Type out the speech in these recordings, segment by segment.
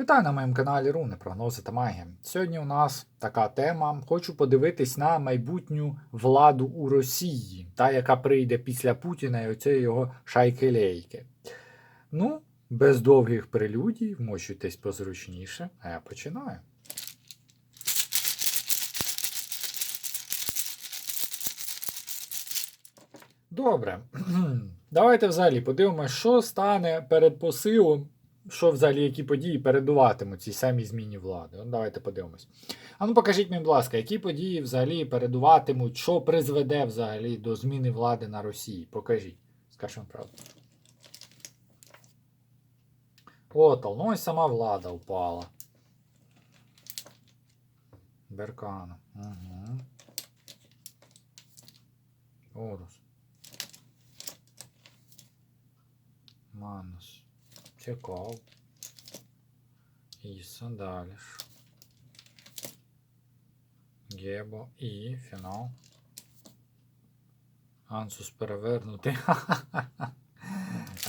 Вітаю на моєму каналі Руни, прогнози та магія. Сьогодні у нас така тема. Хочу подивитись на майбутню владу у Росії, та яка прийде після Путіна і оцієї його шайки-лейки. Ну, без довгих прелюдій, вмощуйтесь позручніше, а я починаю. Добре. Давайте взагалі подивимося, що стане перед посилом що взагалі які події передуватимуть цій самій зміні влади. Ну, давайте подивимось. А ну покажіть мені, будь ласка, які події взагалі передуватимуть, що призведе взагалі до зміни влади на Росії? Покажіть. Скажімо правду. От, ну ось сама влада впала. Беркана. Угу. Орус. Манус. Цікаво. Іса далі. Гебо і фінал. Ансус перевернутий.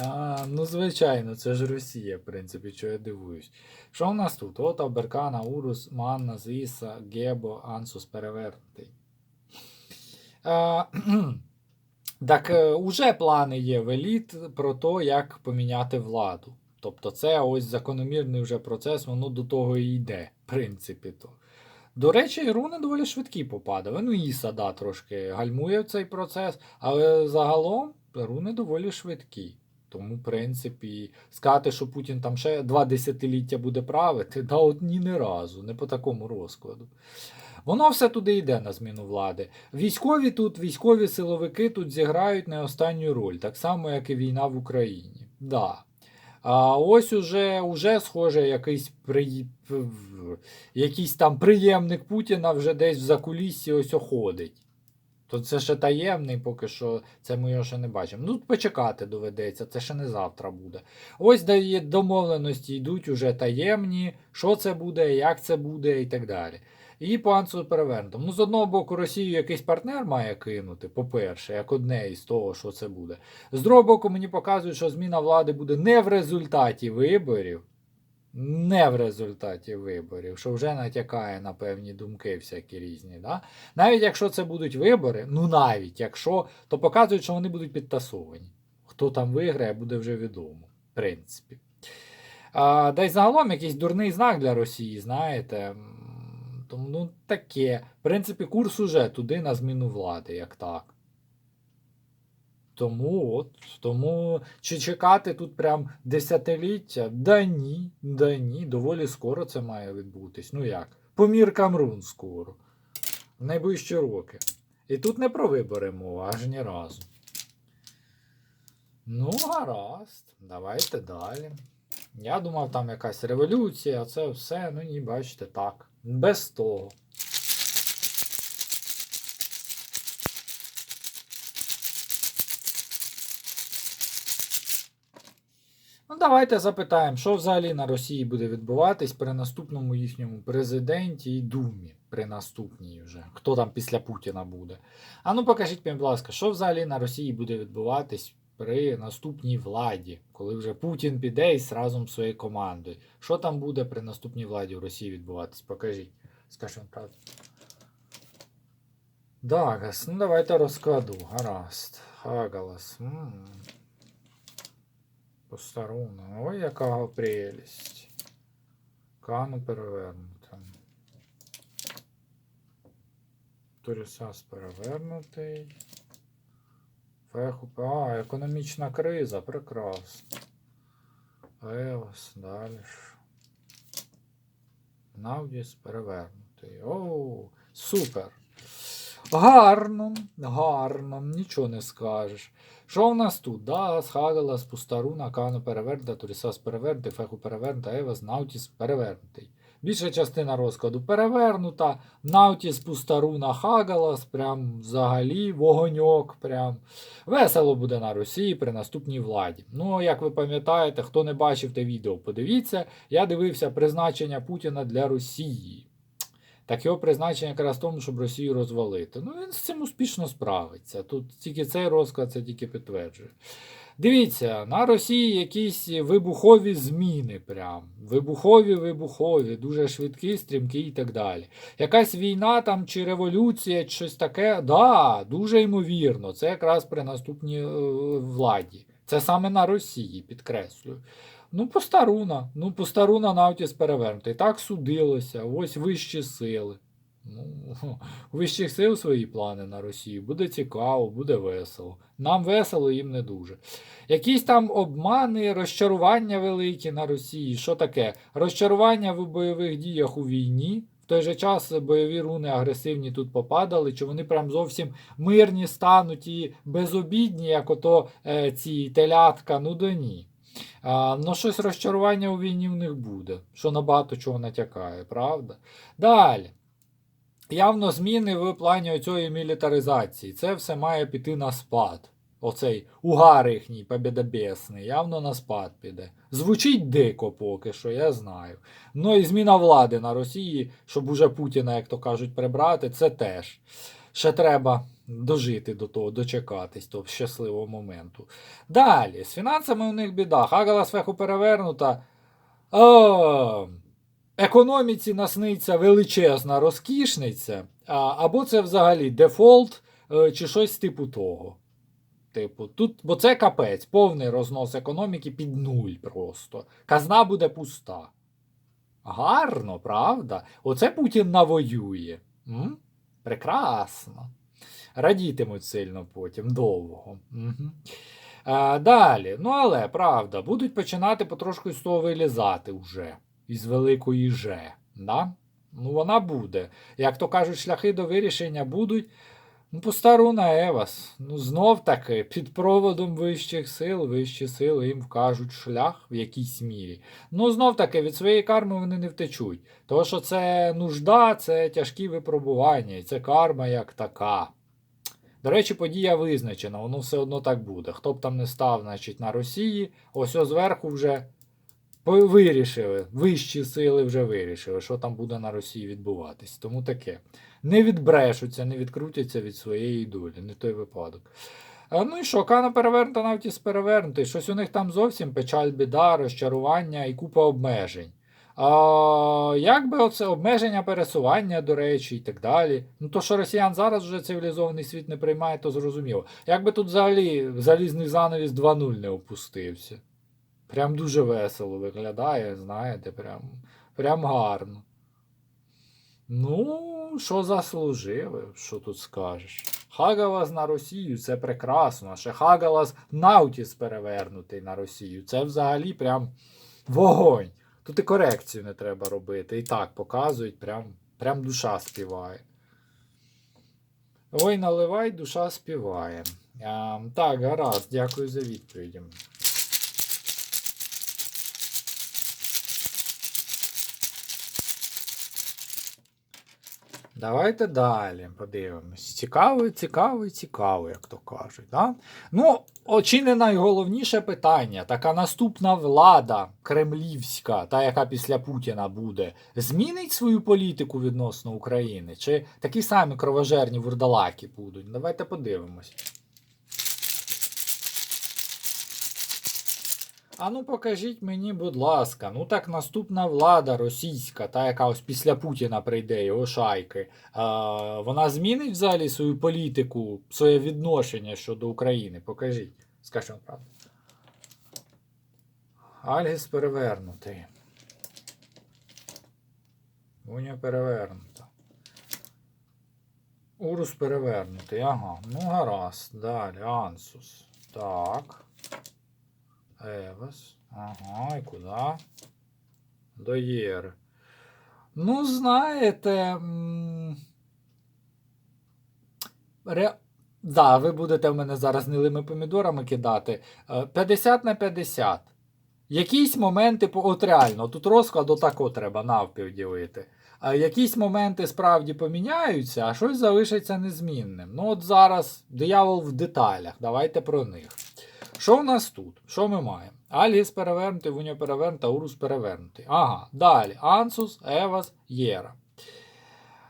А, ну, звичайно, це ж Росія, в принципі, що я дивуюсь. Що у нас тут? Ота, Беркана, Урус, Манна, Зіса, Гебо, Ансус перевернутий. А, так, е, уже плани є в еліт про те, як поміняти владу. Тобто це ось закономірний вже процес, воно до того і йде, в принципі. то. До речі, руни доволі швидкі попадали. Ну, Іса, да, трошки гальмує цей процес, але загалом руни доволі швидкі. Тому, в принципі, сказати, що Путін там ще два десятиліття буде правити, да от ні не разу, не по такому розкладу. Воно все туди йде на зміну влади. Військові тут, військові силовики тут зіграють не останню роль, так само, як і війна в Україні. Да. А ось уже, уже схоже, якийсь при... якийсь там приємник Путіна вже десь в закуліссі ось оходить. То це ще таємний, поки що це ми його ще не бачимо. Ну, почекати доведеться, це ще не завтра буде. Ось дає домовленості йдуть уже таємні, що це буде, як це буде і так далі. І по Ансу. Ну, з одного боку, Росію якийсь партнер має кинути, по-перше, як одне із того, що це буде. З другого боку, мені показують, що зміна влади буде не в результаті виборів, не в результаті виборів, що вже натякає на певні думки всякі різні. Да? Навіть якщо це будуть вибори, ну навіть якщо, то показують, що вони будуть підтасовані. Хто там виграє, буде вже відомо, в принципі. А, Да й загалом якийсь дурний знак для Росії, знаєте. Тому ну, таке. В принципі, курс уже туди на зміну влади, як так. Тому от, тому чи чекати тут прям десятиліття? Да ні, да ні, доволі скоро це має відбутись. Ну як? По міркам рун скоро. В найближчі роки. І тут не про вибори мова, аж ні разу. Ну, гаразд, давайте далі. Я думав, там якась революція, це все, ну ні, бачите, так. Без того. Ну, давайте запитаємо, що взагалі на Росії буде відбуватись при наступному їхньому президенті і думі. При наступній вже. Хто там після Путіна буде. А ну покажіть мені, будь ласка, що взагалі на Росії буде відбуватись при наступній владі, коли вже Путін піде із разом своєю командою. Що там буде при наступній владі в Росії відбуватись? Покажіть. Скажімо правду. Дагас, ну давайте розкладу. Гаразд. Хагалас. Постаруна. Ой, яка прелість. Кану перевернута. Турісас перевернутий. Феху. А, економічна криза, прекрасно. Еос, далі. ж. Навдіс перевернутий. Оу, супер. Гарно, гарно, нічого не скажеш. Що в нас тут? Да, Хагалас, Пустаруна, Кану перевернута, Турісас перевернутий, Феху перевернута, Евас, Наутіс перевернутий. Більша частина розкладу перевернута. Наутіс, Пустаруна, Хагалас, прям взагалі вогоньок. прям. Весело буде на Росії при наступній владі. Ну, як ви пам'ятаєте, хто не бачив те відео, подивіться. Я дивився призначення Путіна для Росії. Так його призначення якраз в тому, щоб Росію розвалити. Ну, він з цим успішно справиться. Тут тільки цей розклад це тільки підтверджує. Дивіться, на Росії якісь вибухові зміни, прям. Вибухові, вибухові, дуже швидкі, стрімкі і так далі. Якась війна там чи революція, чи щось таке. Да, дуже ймовірно. Це якраз при наступній е, владі. Це саме на Росії, підкреслюю. Ну, постаруна. Ну, постаруна Навтіс перевернутий. Так судилося. Ось вищі сили. Ну, вищих сил свої плани на Росію. Буде цікаво, буде весело. Нам весело, їм не дуже. Якісь там обмани, розчарування великі на Росії. Що таке? Розчарування в бойових діях у війні. В той же час бойові руни агресивні тут попадали, чи вони прям зовсім мирні стануть і безобідні, як ото е, ці телятка, ну до ні. А, ну, щось розчарування у війні в них буде, що на багато чого натякає, правда? Далі. Явно зміни в плані оцієї мілітаризації. Це все має піти на спад. Оцей угар їхній побєдобєсний, явно на спад піде. Звучить дико поки що, я знаю. Ну і зміна влади на Росії, щоб уже Путіна, як то кажуть, прибрати, це теж. Ще треба дожити до того, дочекатись того щасливого моменту. Далі, з фінансами у них біда. Хагала сфеху перевернута. О, економіці насниться величезна розкішниця, або це взагалі дефолт е, чи щось типу того. Типу, тут, бо це капець, повний рознос економіки під нуль просто. Казна буде пуста. Гарно, правда? Оце Путін навоює. М? Прекрасно. Радітимуть сильно потім, довго. Угу. А, далі, ну але правда, будуть починати потрошку з того вилізати вже. Із великої же. Да? Ну, вона буде. Як то кажуть, шляхи до вирішення будуть. Ну, постару на Евас. Ну, знов таки, під проводом вищих сил, вищі сили їм вкажуть шлях в якійсь мірі. Ну, знов таки, від своєї карми вони не втечуть. Тому що це нужда, це тяжкі випробування, і це карма як така. До речі, подія визначена, воно все одно так буде. Хто б там не став, значить, на Росії, ось зверху вже по- вирішили, вищі сили вже вирішили, що там буде на Росії відбуватись. Тому таке. Не відбрешуться, не відкрутяться від своєї долі, не той випадок. Ну і що, Кана перевернута навтіс перевернутий. Щось у них там зовсім печаль, біда, розчарування і купа обмежень. А, як би оце обмеження пересування, до речі, і так далі. Ну то, що росіян зараз вже цивілізований світ не приймає, то зрозуміло. Як би тут взагалі залізний занавіс 2.0 не опустився. Прям дуже весело виглядає, знаєте, прям, прям гарно. Ну, що заслужили, що тут скажеш? Хагалас на Росію це прекрасно. Ще Хагалас Наутіс перевернутий на Росію. Це взагалі прям вогонь. Тут і корекцію не треба робити. І так показують, прям, прям душа співає. Ой, наливай, душа співає. А, так, гаразд, дякую за відповіді. Давайте далі подивимось. Цікавий, цікавий, цікавий, як то кажуть. Да? Ну, очі не найголовніше питання, така наступна влада кремлівська, та яка після Путіна буде, змінить свою політику відносно України? Чи такі самі кровожерні вурдалаки будуть? Давайте подивимось. А ну покажіть мені, будь ласка, ну так наступна влада російська, та яка ось після Путіна прийде, його шайки, е, вона змінить взагалі свою політику, своє відношення щодо України? Покажіть. Скажімо правду. Альгіс перевернутий. Уня перевернута. Урус перевернутий. Ага. Ну гаразд. Далі. Ансус. Так. Евас. Ага, і куди? До Єри. Ну, знаєте. Ре... Да, ви будете в мене зараз гнилими помідорами кидати. Е, 50 на 50. Якісь моменти, от реально, тут розклад отако треба навпів ділити. А якісь моменти справді поміняються, а щось залишиться незмінним. Ну, от зараз диявол в деталях. Давайте про них. Що в нас тут? Що ми маємо? Альгіс перевернутий, Вуня перевернута, Урус перевернутий. Ага, далі. Ансус, Евас, Єра.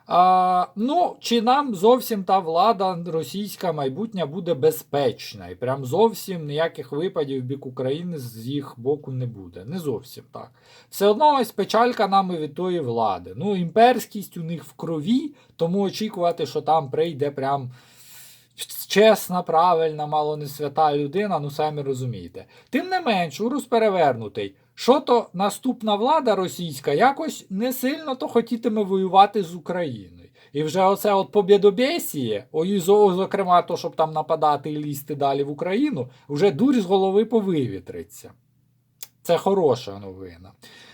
А, ну, чи нам зовсім та влада російська майбутня буде безпечна, і прям зовсім ніяких випадів в бік України з їх боку не буде. Не зовсім так. Все одно ось печалька нами від тої влади. Ну, імперськість у них в крові, тому очікувати, що там прийде прям чесна, правильна, мало не свята людина, ну самі розумієте. Тим не менш, урус перевернутий. Що то наступна влада російська якось не сильно то хотітиме воювати з Україною. І вже оце от побєдобєсіє, ой, зокрема, то, щоб там нападати і лізти далі в Україну, вже дурь з голови повивітриться. Це хороша новина.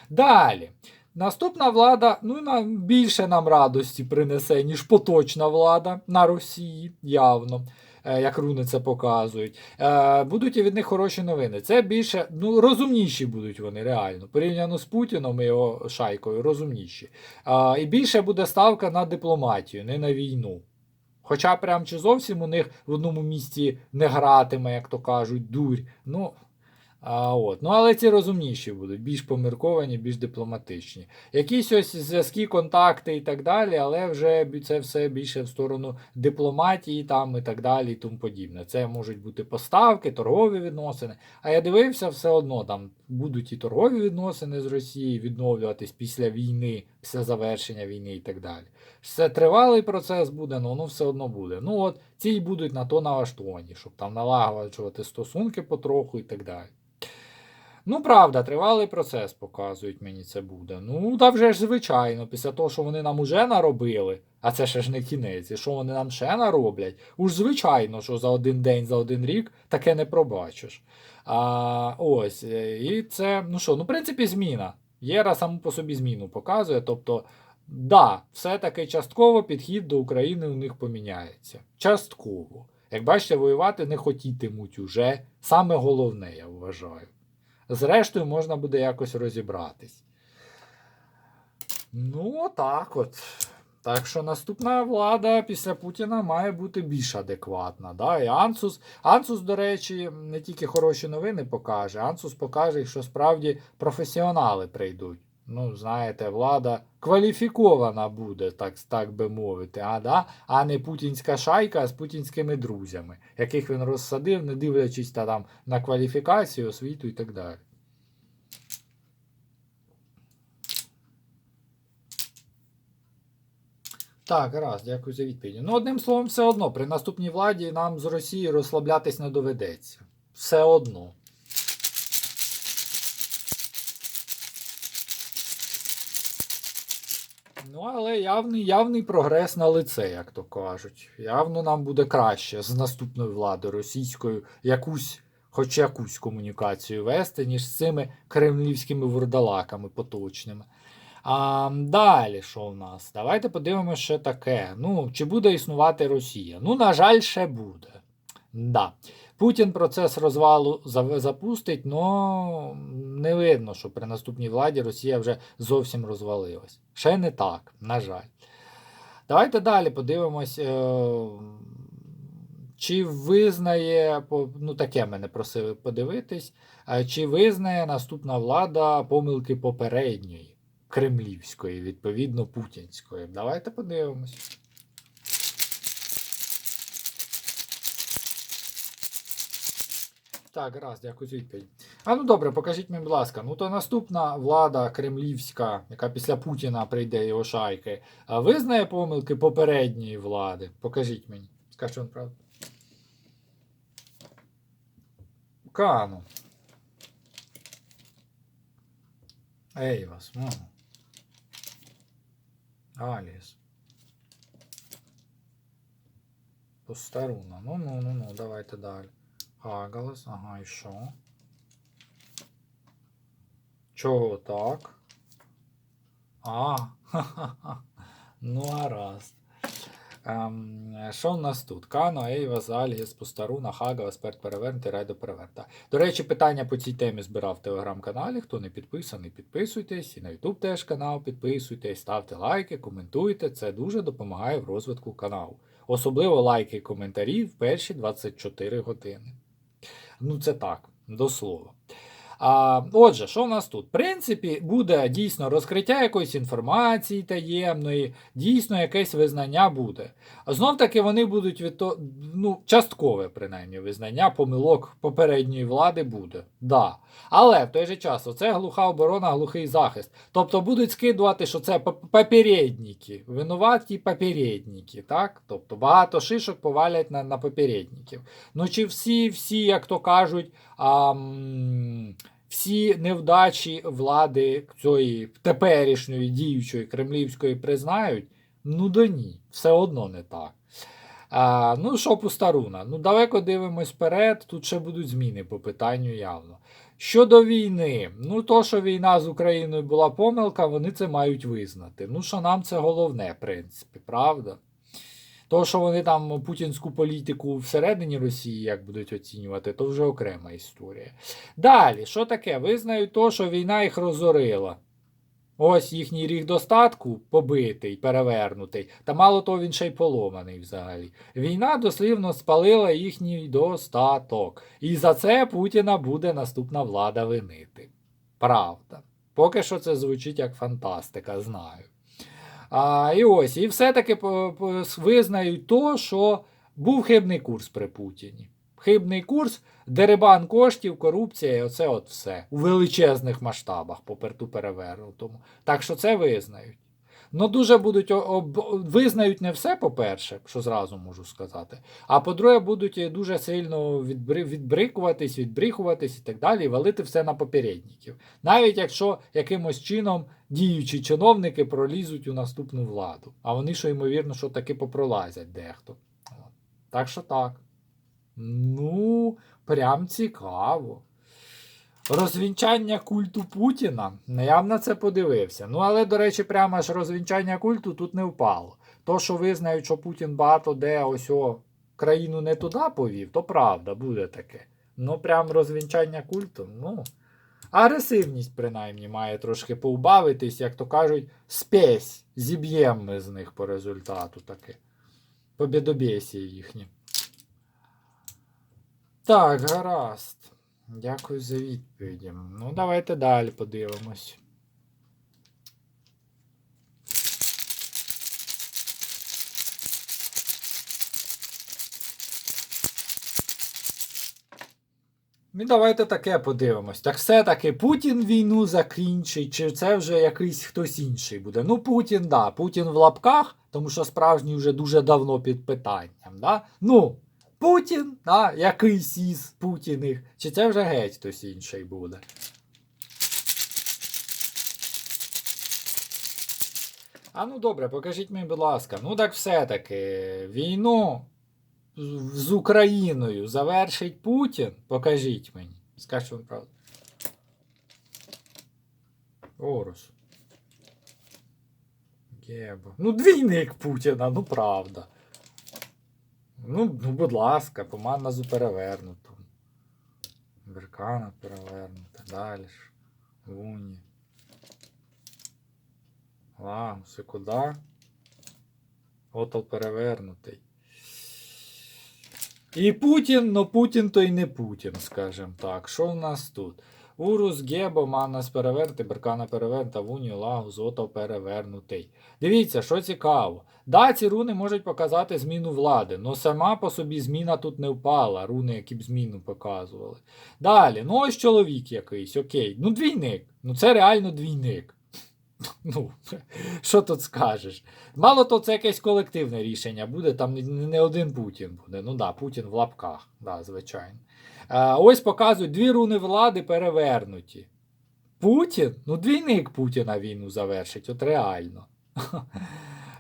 Далі. Наступна влада, ну нам більше нам радості принесе, ніж поточна влада на Росії, явно, е, як руни це показують. Е, Будуть і від них хороші новини. Це більше, ну розумніші будуть вони реально. Порівняно з Путіном і його шайкою, розумніші. Е, І більше буде ставка на дипломатію, не на війну. Хоча прям чи зовсім у них в одному місці не гратиме, як то кажуть, дурь. Ну, а, от. ну але ці розумніші будуть, більш помірковані, більш дипломатичні. Якісь ось зв'язки, контакти і так далі, але вже це все більше в сторону дипломатії там і так далі, і тому подібне. Це можуть бути поставки, торгові відносини. А я дивився, все одно там будуть і торгові відносини з Росією відновлюватись після війни, після завершення війни і так далі. Це тривалий процес буде, але воно все одно буде. Ну от ці й будуть на то налаштовані, щоб там налагоджувати стосунки потроху і так далі. Ну, правда, тривалий процес показують мені це буде. Ну, та вже ж звичайно, після того, що вони нам уже наробили, а це ще ж не кінець, і що вони нам ще нароблять, уж звичайно, що за один день, за один рік таке не пробачиш. А, ось, е, і це, ну що, ну, в принципі, зміна. Єра саму по собі зміну показує. Тобто, да, все-таки частково підхід до України у них поміняється. Частково. Як бачите, воювати не хотітимуть уже. Саме головне, я вважаю. Зрештою, можна буде якось розібратись. Ну, так от. Так що наступна влада після Путіна має бути більш адекватна. Да? І Ансус, Ансус, до речі, не тільки хороші новини покаже, Ансус покаже, що справді професіонали прийдуть. Ну, знаєте, влада кваліфікована буде, так, так би мовити, а, да? а не путінська шайка з путінськими друзями, яких він розсадив, не дивлячись та, там, на кваліфікацію, освіту і так далі. Так, раз, дякую за відповідь. Ну, одним словом, все одно, при наступній владі нам з Росії розслаблятись не доведеться. Все одно. Ну, але явний, явний прогрес на лице, як то кажуть. Явно нам буде краще з наступною владою російською якусь, хоч якусь комунікацію вести, ніж з цими кремлівськими вурдалаками поточними. А, далі, що в нас? Давайте подивимося, що таке. Ну, чи буде існувати Росія? Ну, на жаль, ще буде. Да. Путін процес розвалу запустить, але не видно, що при наступній владі Росія вже зовсім розвалилась. Ще не так, на жаль. Давайте далі подивимось, е, чи визнає, ну таке мене просили подивитись, е, чи визнає наступна влада помилки попередньої, кремлівської, відповідно путінської. Давайте подивимось. Так, раз, дякую за відповідь. А ну добре, покажіть мені, будь ласка. Ну то наступна влада кремлівська, яка після Путіна прийде його шайки, визнає помилки попередньої влади. Покажіть мені. Скажіть вам правду. Кану. Ей вас. М. Аліс. Постаруна. Ну, ну, ну, ну, давайте далі. Агалас, ага, і що? Чого так? А, ха-ха-ха. Ну, гаразд. Ем, що в нас тут? Кано, Ейва, Зальгіс, Постаруна, Хагала, Сперт Перевернути, Райдо Переверта. До речі, питання по цій темі збирав в телеграм-каналі. Хто не підписаний, підписуйтесь. І на YouTube теж канал підписуйтесь, ставте лайки, коментуйте. Це дуже допомагає в розвитку каналу. Особливо лайки і коментарі в перші 24 години. Ну, це так, до слова. А, отже, що в нас тут? В принципі, буде дійсно розкриття якоїсь інформації таємної, дійсно якесь визнання буде. А знов таки вони будуть від то, ну, часткове, принаймні, визнання помилок попередньої влади буде. Да. Але в той же час оце глуха оборона, глухий захист. Тобто будуть скидувати, що це поп- попередники, винуваті попередники, так? Тобто багато шишок повалять на, на попередників. Ну чи всі, всі, як то кажуть, а, всі невдачі влади цієї теперішньої діючої кремлівської признають? Ну да ні, все одно не так. А, ну, що пустаруна? Ну, далеко дивимось вперед, тут ще будуть зміни по питанню явно. Щодо війни, ну то, що війна з Україною була помилка, вони це мають визнати. Ну, що нам це головне, в принципі, правда? То, що вони там путінську політику всередині Росії як будуть оцінювати, то вже окрема історія. Далі, що таке? Визнають то, що війна їх розорила. Ось їхній ріг достатку побитий, перевернутий, та мало того, він ще й поломаний взагалі. Війна дослівно спалила їхній достаток. І за це Путіна буде наступна влада винити. Правда. Поки що це звучить як фантастика, знаю. А, і ось, і все-таки визнають то, що був хибний курс при Путіні. Хибний курс, деребан коштів, корупція, і оце от все. У величезних масштабах по перту перевернутому. Так що це визнають. Ну, дуже будуть об- визнають не все, по-перше, що зразу можу сказати. А по-друге, будуть дуже сильно відбри, відбрикуватись, відбріхуватись і так далі, валити все на попередників. Навіть якщо якимось чином діючі чиновники пролізуть у наступну владу. А вони, що ймовірно, що таки попролазять дехто. Так що так. Ну, прям цікаво. Розвінчання культу Путіна. Я б на це подивився. Ну, але, до речі, прямо ж розвінчання культу тут не впало. То, що визнають, що Путін багато де ось о, країну не туди повів, то правда, буде таке. Ну, прям розвінчання культу, ну. Агресивність, принаймні, має трошки поубавитись, як то кажуть, спесь. Зіб'ємо ми з них по результату таки. Побєдобєсії їхні. Так, гаразд. Дякую за відповіді. Ну, давайте далі подивимось. Ну, давайте таке подивимось. Так все-таки Путін війну закінчить, чи це вже якийсь хтось інший буде? Ну, Путін, да, Путін в лапках, тому що справжній вже дуже давно під питанням. Да? Ну, Путін, да, якийсь із Путіних, чи це вже геть хтось інший буде? А ну добре, покажіть мені, будь ласка. Ну так все-таки війну з Україною завершить Путін? Покажіть мені. Скажіть вам правду. Орус. Гебо. Ну, двійник Путіна, ну правда. Ну, ну, будь ласка, поманна з перевернуту. Беркана перевернута. Далі ж. Луні. Ламси, куди? Отол перевернутий. І Путін, ну Путін то й не Путін, скажімо так. Що в нас тут? Урус, Гебо, Манас, переверти, Беркана перевернута, Вуні, Лагу, Зото перевернутий. Дивіться, що цікаво. Да, ці руни можуть показати зміну влади, але сама по собі зміна тут не впала, руни, які б зміну показували. Далі, ну ось чоловік якийсь, окей. Ну, двійник. Ну це реально двійник. Ну, що тут скажеш? Мало то це якесь колективне рішення буде, там не, один Путін буде. Ну да, Путін в лапках, да, звичайно. А, ось показують дві руни влади перевернуті. Путін? Ну, двійник Путіна війну завершить, от реально.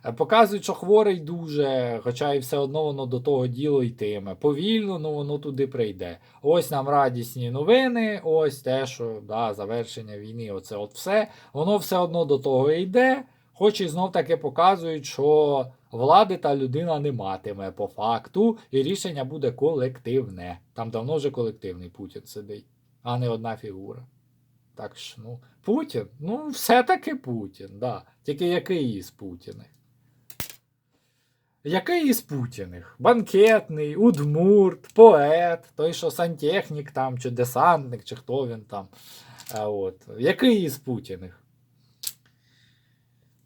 Е, Показують, що хворий дуже, хоча і все одно воно до того діло йтиме. Повільно, ну воно туди прийде. Ось нам радісні новини, ось те, що да, завершення війни, оце от все. Воно все одно до того йде, хоч і знов таки показують, що влади та людина не матиме по факту, і рішення буде колективне. Там давно вже колективний Путін сидить, а не одна фігура. Так що, ну, Путін, ну, все-таки Путін, да. Тільки який із Путіних. Який із Путіних? Банкетний, удмурт, поет, той, що сантехнік там, чи десантник, чи хто він там. А от. Який із Путіних?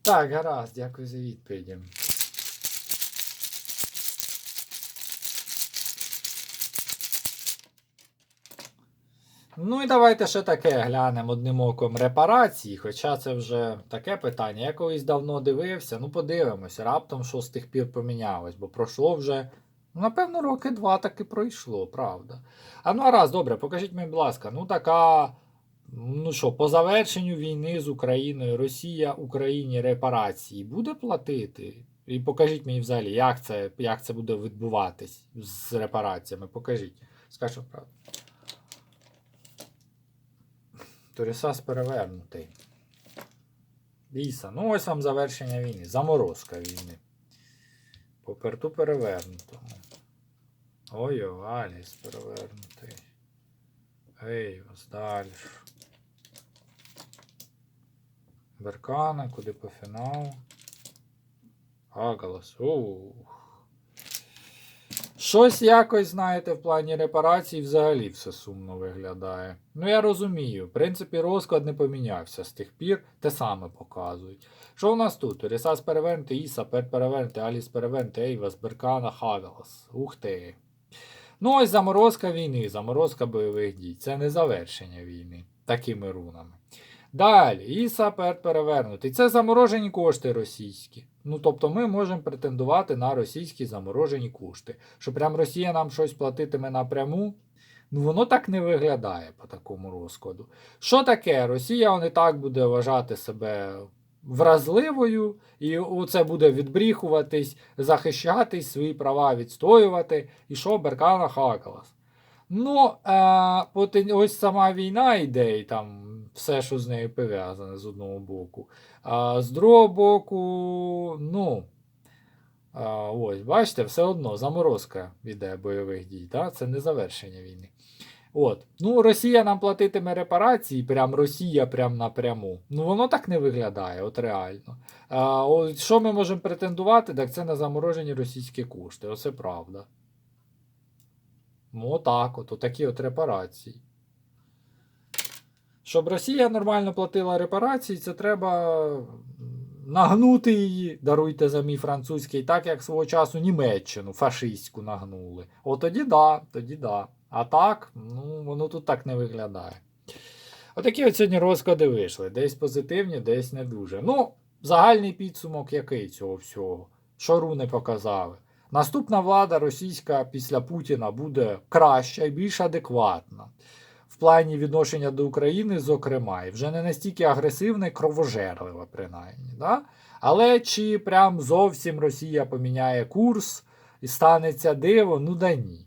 Так, гаразд, дякую за відповіді. Ну і давайте ще таке глянемо одним оком репарації, хоча це вже таке питання. Я колись давно дивився, ну подивимося, раптом що з тих пір помінялось, бо пройшло вже, ну, напевно, роки два таки пройшло, правда. А ну а раз, добре, покажіть мені, будь ласка, ну така. Ну що, по завершенню війни з Україною Росія Україні репарації буде платити? І покажіть мені взагалі, як це, як це буде відбуватись з репараціями. Покажіть. Скажу правду. Торісас перевернутий. Іса. Ну ось вам завершення війни. Заморозка війни. Поперту перевернутому. Ой, Аліс перевернутий. Ей, ось далі. Беркана, куди по фіналу. Агалас. Ух. Щось якось, знаєте, в плані репарацій взагалі все сумно виглядає. Ну я розумію, в принципі, розклад не помінявся з тих пір, те саме показують. Що у нас тут? Рісас перевернути, Іса, Пер перевернути, Аліс перевернути, Ейвас, Беркана, Хагалас. Ух ти. Ну ось заморозка війни, заморозка бойових дій. Це не завершення війни такими рунами. Далі, Іса Пер перевернутий. Це заморожені кошти російські. Ну, тобто ми можемо претендувати на російські заморожені кошти. Що прям Росія нам щось платитиме напряму. Ну, воно так не виглядає по такому розкладу. Що таке? Росія он і так буде вважати себе вразливою, і це буде відбріхуватись, захищатись, свої права відстоювати. І що Беркана хакалась. Ну, е, ось сама війна йде, і там все, що з нею пов'язане з одного боку. А з другого боку, ну. А, ось, бачите, все одно заморозка йде бойових дій. Так? Це не завершення війни. От. Ну, Росія нам платитиме репарації, прям Росія прям напряму. Ну, воно так не виглядає, от реально. А, от, Що ми можемо претендувати? Так це на заморожені російські кошти. Оце правда. Ну, отак, от, отакі от репарації. Щоб Росія нормально платила репарації, це треба нагнути її, даруйте за мій французький, так як свого часу Німеччину фашистську нагнули. От тоді да, тоді да. А так, ну, воно тут так не виглядає. Отакі от сьогодні розклади вийшли. Десь позитивні, десь не дуже. Ну, загальний підсумок який цього всього? Що руни показали? Наступна влада російська після Путіна буде краща і більш адекватна плані відношення до України, зокрема, і вже не настільки агресивна і кровожерлива, принаймні. Да? Але чи прям зовсім Росія поміняє курс і станеться диво? Ну да ні.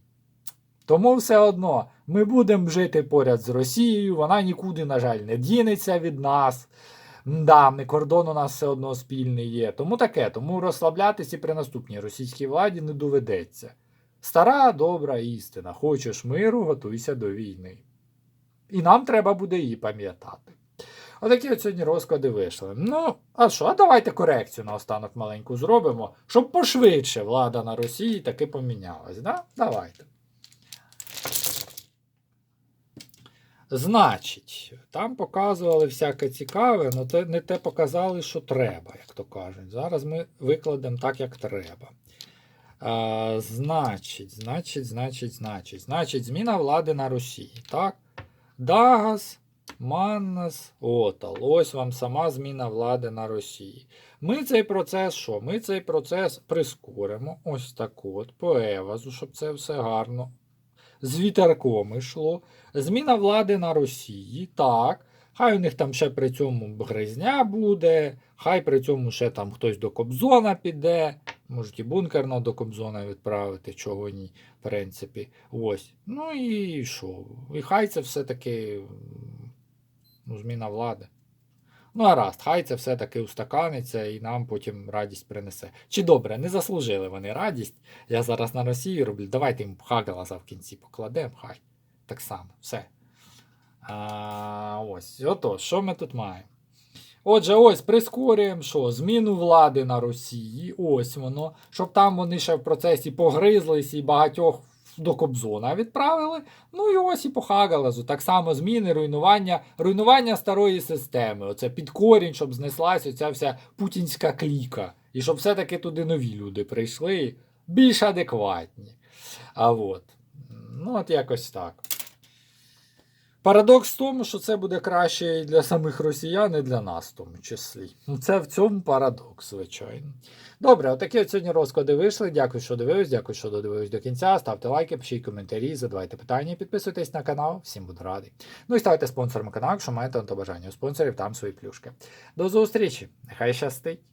Тому все одно ми будемо жити поряд з Росією, вона нікуди, на жаль, не дінеться від нас. Да, кордон у нас все одно спільний є. Тому таке, тому розслаблятися при наступній російській владі не доведеться. Стара добра істина. Хочеш миру, готуйся до війни. І нам треба буде її пам'ятати. Отакі от сьогодні розклади вийшли. Ну, а що? А давайте корекцію наостанок маленьку зробимо, щоб пошвидше влада на Росії таки помінялась. Да? Давайте. Значить, там показували всяке цікаве, але те, не те показали, що треба, як то кажуть. Зараз ми викладемо так, як треба. А, Значить, значить, значить, значить, значить, зміна влади на Росії. Так? Дагас, Маннас, Отал. Ось вам сама зміна влади на Росії. Ми цей процес що? Ми цей процес прискоримо. Ось так от, по Евазу, щоб це все гарно з вітерком йшло. Зміна влади на Росії. Так. Хай у них там ще при цьому гризня буде, хай при цьому ще там хтось до Кобзона піде. Можуть і бункерно до Кобзона відправити, чого ні, в принципі. Ось. Ну і що? І хай це все-таки ну, зміна влади. Ну, гаразд, хай це все-таки устаканиться і нам потім радість принесе. Чи добре, не заслужили вони радість. Я зараз на Росію роблю. Давайте їм Хагаласа в кінці покладемо, хай. Так само, все. А, Ось. Ото, що ми тут маємо? Отже, ось прискорюємо що? Зміну влади на Росії. Ось воно. Щоб там вони ще в процесі погризлись і багатьох до Кобзона відправили. Ну і ось і по Хагалазу. Так само зміни, руйнування, руйнування старої системи. Оце під корінь, щоб знеслась оця вся путінська кліка. І щоб все-таки туди нові люди прийшли, більш адекватні. А от. Ну, от якось так. Парадокс в тому, що це буде краще і для самих росіян, і для нас, в тому числі. Ну, Це в цьому парадокс, звичайно. Добре, отакі от сьогодні розклади вийшли. Дякую, що дивились, дякую, що додивились до кінця. Ставте лайки, пишіть коментарі, задавайте питання, підписуйтесь на канал, всім буду радий. Ну і ставте спонсором каналу, якщо маєте на то бажання. У спонсорів там свої плюшки. До зустрічі! Нехай щастить!